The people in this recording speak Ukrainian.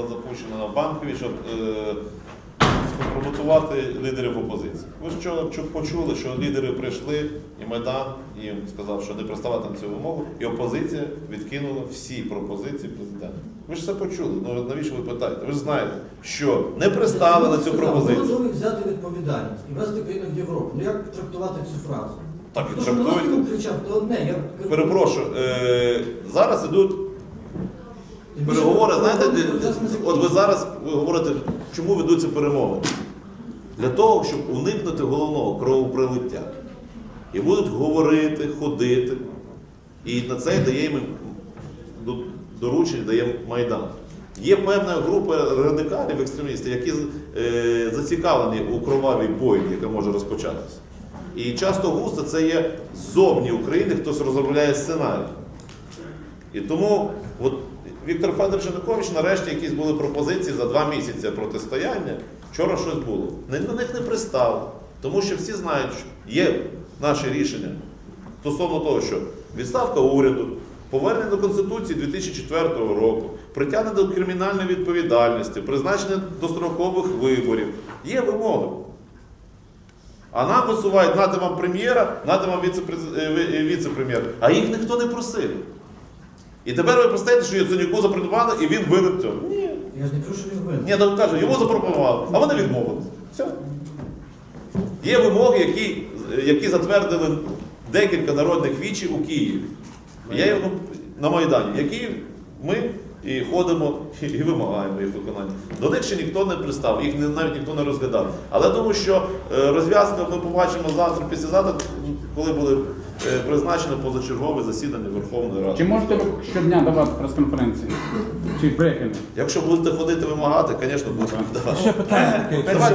була запущена в Банкові, щоб е, скомпрометувати лідерів опозиції. Ви ж вчора почули, що лідери прийшли, і Майдан їм сказав, що не приставати на цю вимогу, і опозиція відкинула всі пропозиції президента. Ви ж це почули. Ну навіщо ви питаєте? Ви ж знаєте, що не приставили цю пропозицію. Ми готові взяти відповідальність і вести країну в Європу. Ну як трактувати цю фразу? Так і кричав, то одне. Я Перепрошую, е, зараз ідуть переговори. Знаєте, от ви зараз говорите, чому ведуться перемовини? Для того, щоб уникнути головного кровоприлиття. І будуть говорити, ходити. І на це дає їм до- доручення, дає Майдан. Є певна група радикалів, екстремістів, які е, зацікавлені у кровавій бойні, яка може розпочатися. І часто густо це є ззовні України, хтось розробляє сценарій. І тому от Віктор Федорович Янукович нарешті якісь були пропозиції за два місяці протистояння. Вчора щось було. На них не пристав. Тому що всі знають, що є наші рішення стосовно того, що відставка уряду, повернення до Конституції 2004 року, притягнення до кримінальної відповідальності, призначення дострокових виборів. Є вимоги. А нам висувають, нати вам прем'єра, нати вам е, е, віце-прем'єр. А їх ніхто не просив. І тепер ви простаєте, що Яценюку запропонували, і він винен цього. цьому. Ні. Я ж не кажу, що він винен. Ні, так кажу, йому запропонували, а вони відмовились. Все. Є вимоги, які, які затвердили декілька народних вічі у Києві. Я його на Майдані, які ми і ходимо і, вимагаємо їх виконання. До них ще ніхто не пристав, їх не- навіть ніхто не розглядав. Але думаю, що е, розв'язка ми побачимо завтра, післязавтра, коли буде е, призначено позачергове засідання Верховної Ради. Чи можете ви щодня давати прес-конференції? Чи брифінги? Якщо будете ходити вимагати, звісно, будемо давати.